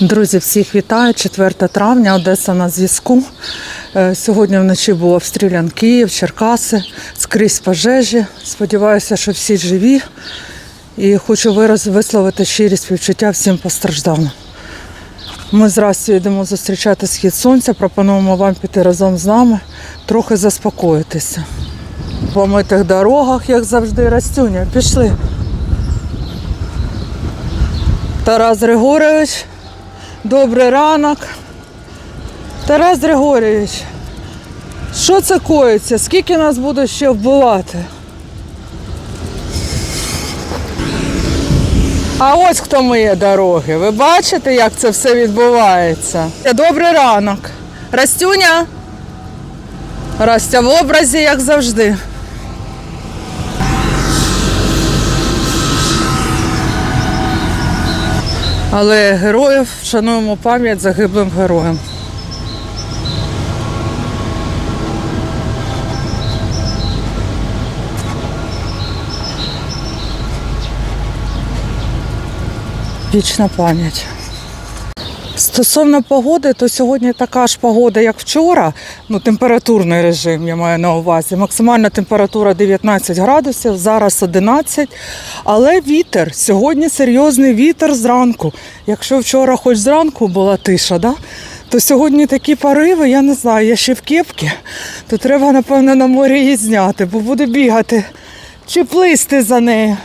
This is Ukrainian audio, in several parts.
Друзі, всіх вітаю. 4 травня, Одеса на зв'язку. Е, Сьогодні вночі був обстрілян Київ, Черкаси, скрізь пожежі. Сподіваюся, що всі живі. І хочу висловити щирі співчуття всім постраждалим. Ми з Растю йдемо зустрічати схід сонця. Пропонуємо вам піти разом з нами, трохи заспокоїтися. По митих дорогах, як завжди, Растюня, пішли. Тарас Григорович, добрий ранок. Тарас Григорійович, що це коїться? Скільки нас буде ще вбивати? А ось хто миє дороги. Ви бачите, як це все відбувається? Добрий ранок. Растюня. Растя в образі, як завжди. Але героїв шануємо пам'ять загиблим героям. Вічна пам'ять. Стосовно погоди, то сьогодні така ж погода, як вчора. Ну, температурний режим я маю на увазі. Максимальна температура 19 градусів, зараз 11. Але вітер. Сьогодні серйозний вітер зранку. Якщо вчора хоч зранку була тиша, да? то сьогодні такі пориви, я не знаю, я ще в кепці, то треба, напевно, на морі її зняти, бо буду бігати чи плисти за нею.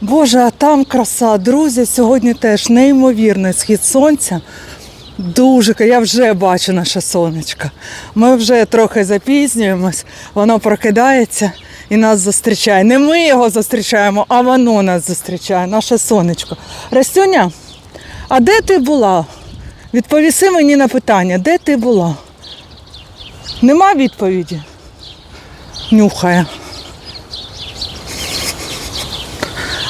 Боже, а там краса, друзі, сьогодні теж неймовірний схід сонця. Дуже, я вже бачу наше сонечко. Ми вже трохи запізнюємось, воно прокидається і нас зустрічає. Не ми його зустрічаємо, а воно нас зустрічає, наше сонечко. Растюня, а де ти була? Відповіси мені на питання, де ти була? Нема відповіді? Нюхає.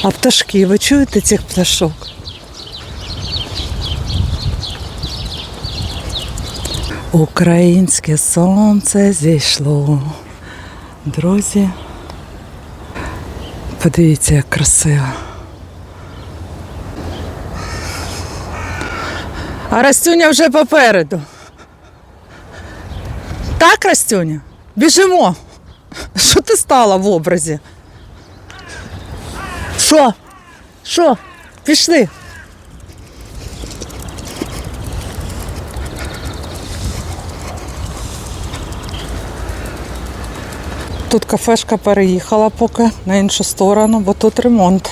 А пташки, ви чуєте цих пташок? Українське сонце зійшло. Друзі, подивіться, як красиво. А Растюня вже попереду. Так, Растюня? Біжимо. Що ти стала в образі? Що? Що? Пішли. Тут кафешка переїхала поки на іншу сторону, бо тут ремонт.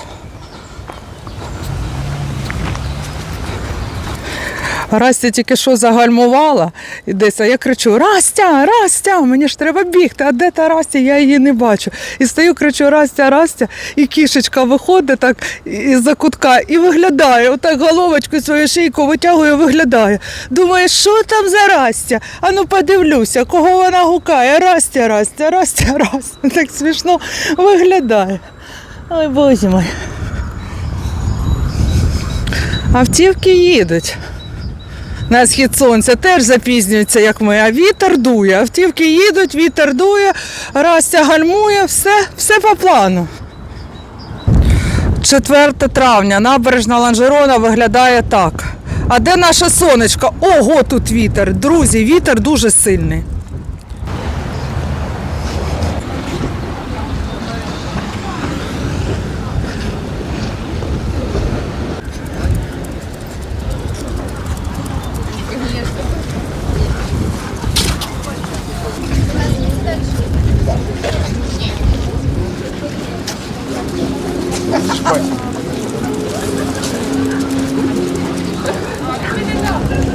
Растя тільки що загальмувала і десь, а я кричу: Растя, Растя, мені ж треба бігти, а де та Растя? Я її не бачу. І стою, кричу, Растя, Растя, і кішечка виходить так із-за кутка і виглядає, отак головочку свою шийку витягує, виглядає. Думаю, що там за Растя? А ну подивлюся, кого вона гукає. Растя, Растя, Растя, Растя. Так смішно виглядає. Ой, боже мой. Автівки їдуть. На схід сонця теж запізнюється, як ми, а вітер дує. Автівки їдуть, вітер дує, Растя гальмує, все, все по плану. 4 травня, набережна Ланжерона виглядає так. А де наше сонечко? Ого, тут вітер. Друзі, вітер дуже сильний.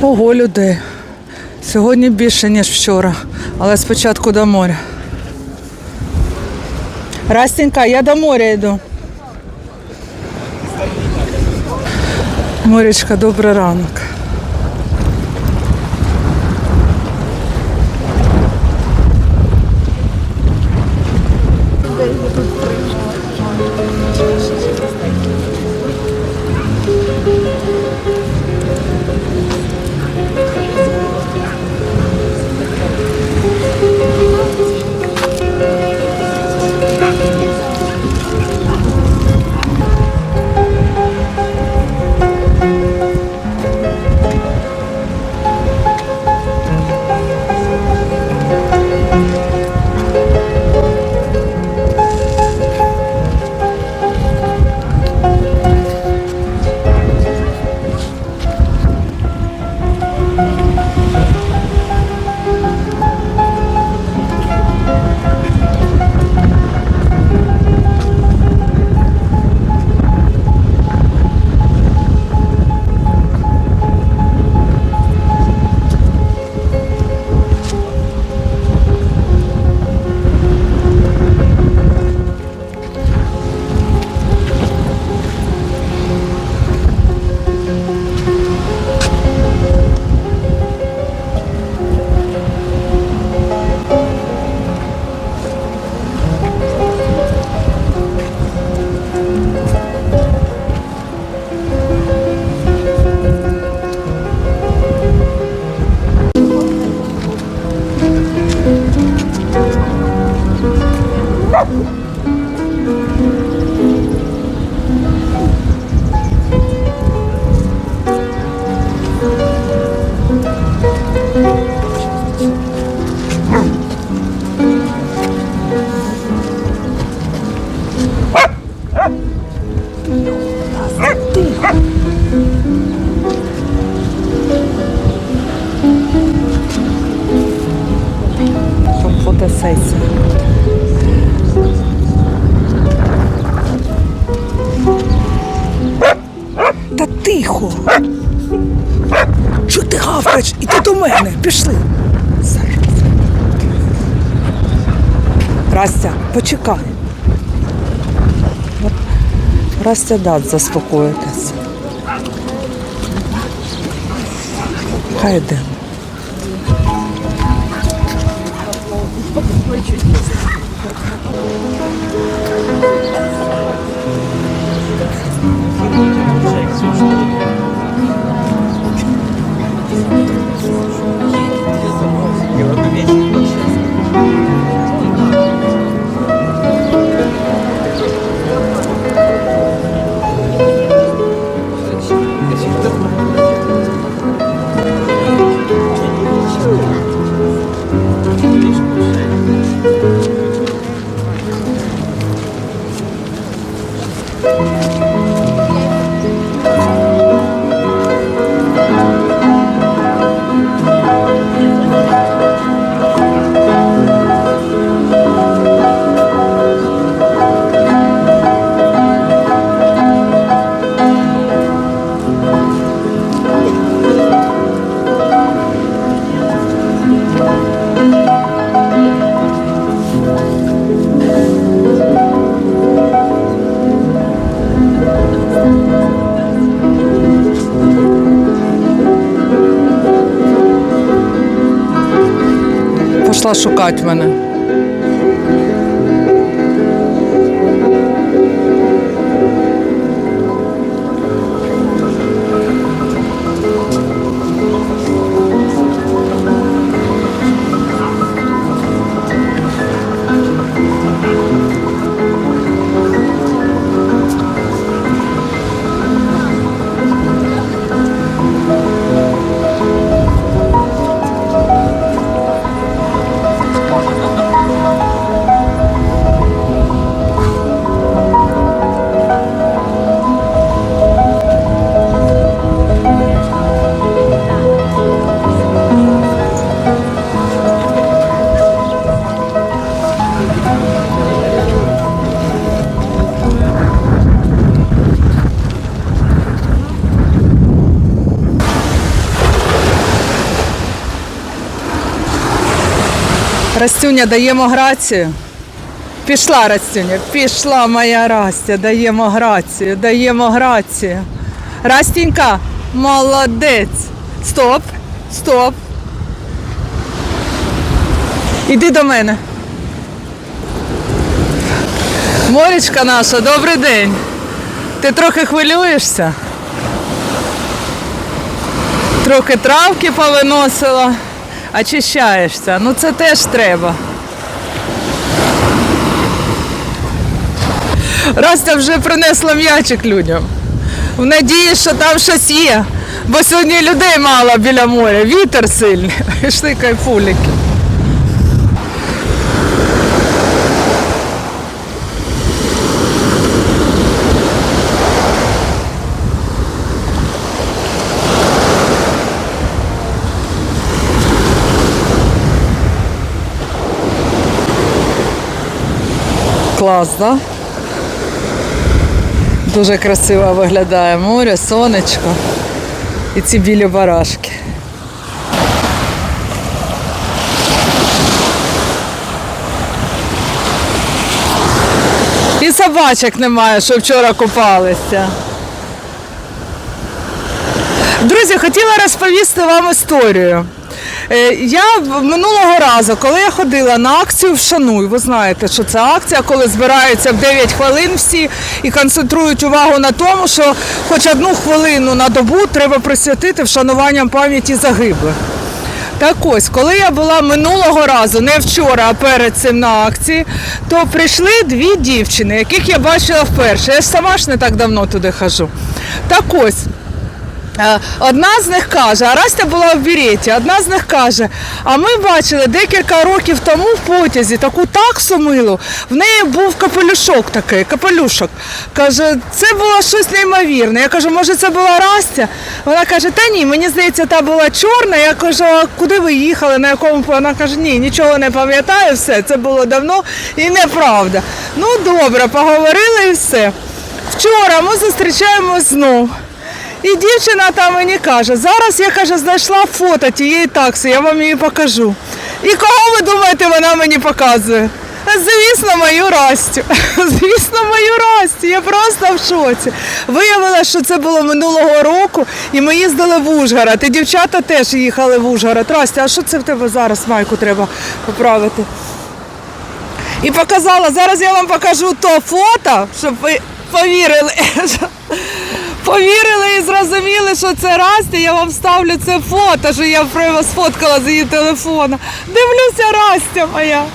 Ого, людей. Сьогодні більше, ніж вчора, але спочатку до моря. Растенька, я до моря йду. Морічка, добрий ранок. Ти гавкаєш? Іди до мене, пішли. Зараз. Растя, почекай. Растя дасть заспокоїтися. Хай йдемо. Пішла шукати мене. Растюня, даємо грацію. Пішла Растюня, пішла моя Растя, даємо грацію, даємо грацію. Растінька, молодець. Стоп, стоп. Іди до мене. Морічка наша, добрий день. Ти трохи хвилюєшся? Трохи травки повиносила, очищаєшся. Ну це теж треба. Растя вже принесла м'ячик людям. В надії, що там щось є. Бо сьогодні людей мало біля моря, вітер сильний. Йшли кайфуліки. Клас, да? Дуже красиво виглядає море, сонечко і ці білі барашки. І собачок немає, що вчора купалися. Друзі, хотіла розповісти вам історію. Е, Я минулого разу, коли я ходила на акцію Вшануй, ви знаєте, що це акція, коли збираються в 9 хвилин всі і концентрують увагу на тому, що хоч одну хвилину на добу треба присвятити вшануванням пам'яті загиблих. Так ось, коли я була минулого разу, не вчора, а перед цим на акції, то прийшли дві дівчини, яких я бачила вперше. Я ж сама ж не так давно туди хожу. Так ось. Е, Одна з них каже, а Растя була в Береті, одна з них каже, а ми бачили декілька років тому в потязі таку таксу милу, в неї був капелюшок такий, капелюшок. Каже, це було щось неймовірне. Я кажу, може це була Растя? Вона каже, та ні, мені здається, та була чорна. Я кажу, а куди ви їхали, на якому вона каже, ні, нічого не пам'ятаю, все, це було давно і неправда. Ну добре, поговорили і все. Вчора ми зустрічаємось знов. І дівчина там мені каже, зараз я каже, знайшла фото тієї такси, я вам її покажу. І кого ви думаєте, вона мені показує? Звісно, мою Растю. Звісно, мою Растю. Я просто в шоці. Виявилося, що це було минулого року, і ми їздили в Ужгород. І дівчата теж їхали в Ужгород. Растя, а що це в тебе зараз майку треба поправити? І показала, зараз я вам покажу то фото, щоб ви повірили. Повірили і зрозуміли, що це Растя, я вам ставлю це фото, що я сфоткала з її телефона. Дивлюся, Растя моя.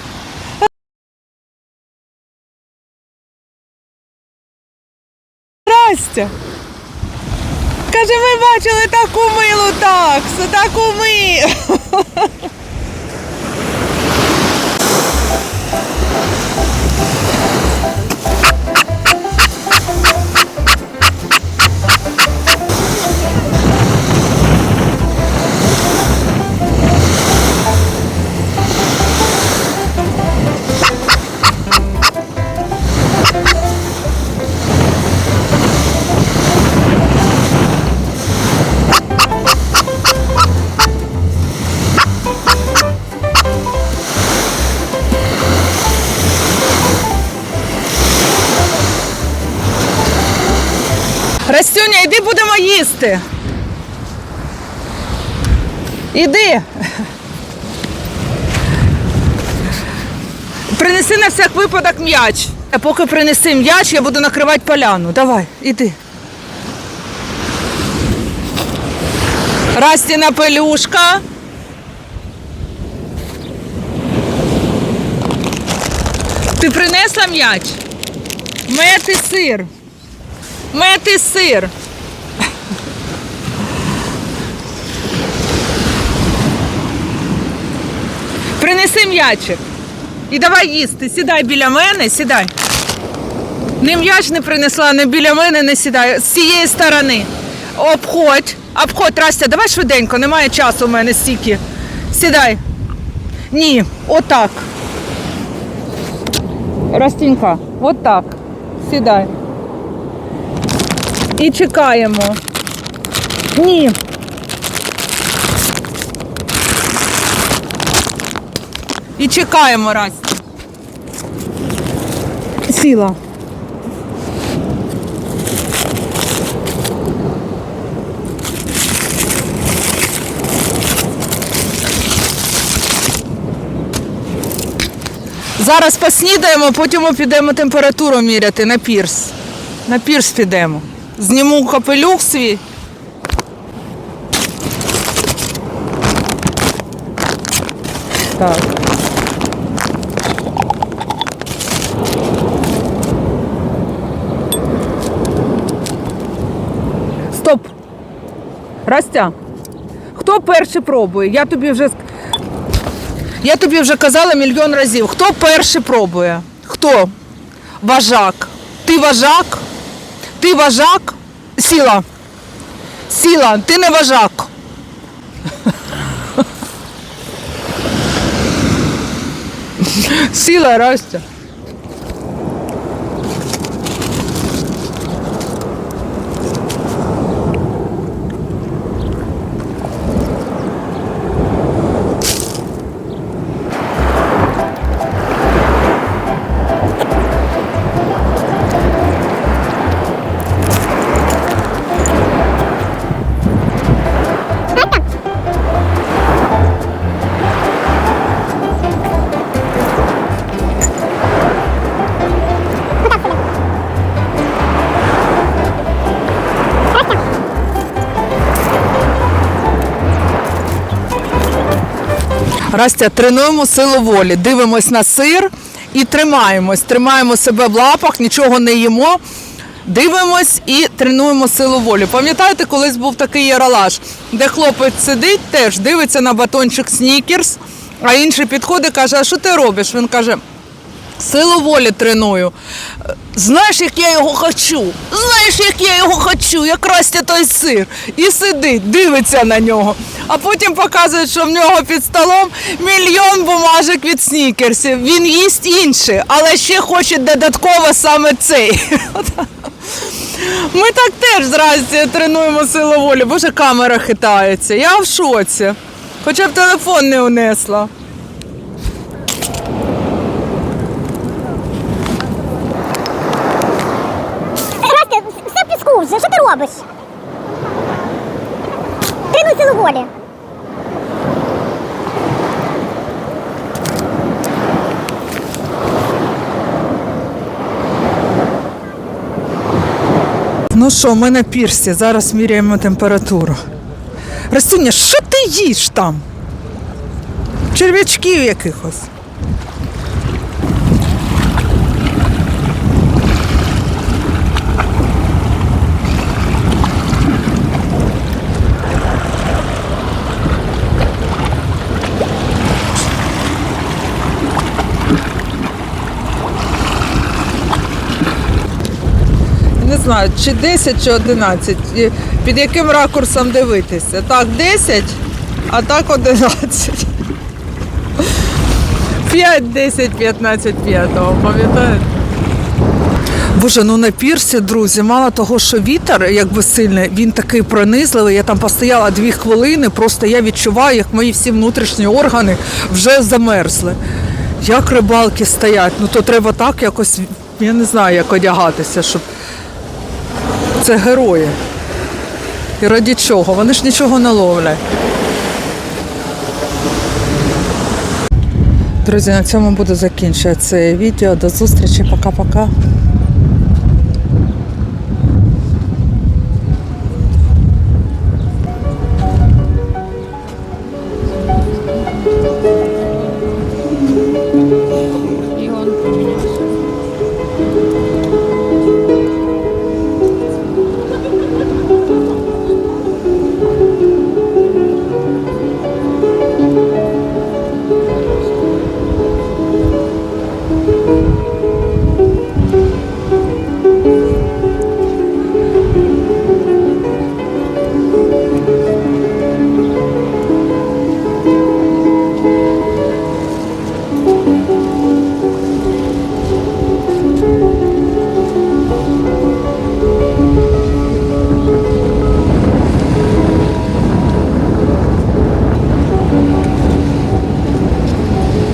Растя. Каже, ми бачили таку милу таксу, таку милу. Іди. Принеси на всяк випадок м'яч. А поки принеси м'яч, я буду накривати поляну. Давай, іди. Растіна пелюшка. Ти принесла м'яч? Мети сир. Мети сир. Принеси м'ячик. І давай їсти. Сідай біля мене, сідай. Не м'яч не принесла, не біля мене не сідай. З цієї сторони. Обходь. Обходь, Растя, давай швиденько, немає часу у мене стільки. Сідай. Ні, отак. Растінька, отак. Сідай. І чекаємо. Ні. І чекаємо раз. Сіла. Зараз поснідаємо, потім ми підемо температуру міряти на пірс. На пірс підемо. Зніму капелюх свій. Так. Стоп. Растя. Хто перший пробує? Я тобі вже я тобі вже казала мільйон разів. Хто перший пробує? Хто? Важак. Ти важак? Ти важак? Сіла. Сіла, ти не важак. Сіла, Растя. Растя, тренуємо силу волі, дивимось на сир і тримаємось. Тримаємо себе в лапах, нічого не їмо. Дивимось і тренуємо силу волі. Пам'ятаєте, колись був такий яралаш, де хлопець сидить, теж дивиться на батончик снікерс, а інший підходить каже: А що ти робиш? Він каже: Силу волі треную. Знаєш, як я його хочу? Знаєш, як я його хочу, якраз це той сир. І сидить, дивиться на нього. А потім показують, що в нього під столом мільйон бумажок від снікерсів. Він їсть інші, але ще хоче додатково саме цей. Ми так теж зразі тренуємо силу волі. Боже, камера хитається. Я в шоці. Хоча б телефон не унесла. Растя, все в що ти робиш? Тренуй силу волі. Ну що, ми на пірсі, зараз міряємо температуру. Растуня, що ти їш там? Черв'ячків якихось. Не знаю, чи 10, чи 11. І Під яким ракурсом дивитися? Так, 10, а так 11. 5, 10, 15, 5, пам'ятаєте? Боже, ну на пірсі, друзі, мало того, що вітер якби сильний, він такий пронизливий. Я там постояла дві хвилини, просто я відчуваю, як мої всі внутрішні органи вже замерзли. Як рибалки стоять, ну то треба так якось, я не знаю, як одягатися, щоб це герої. І раді чого? Вони ж нічого не ловлять. Друзі, на цьому буду закінчувати це відео. До зустрічі, пока-пока.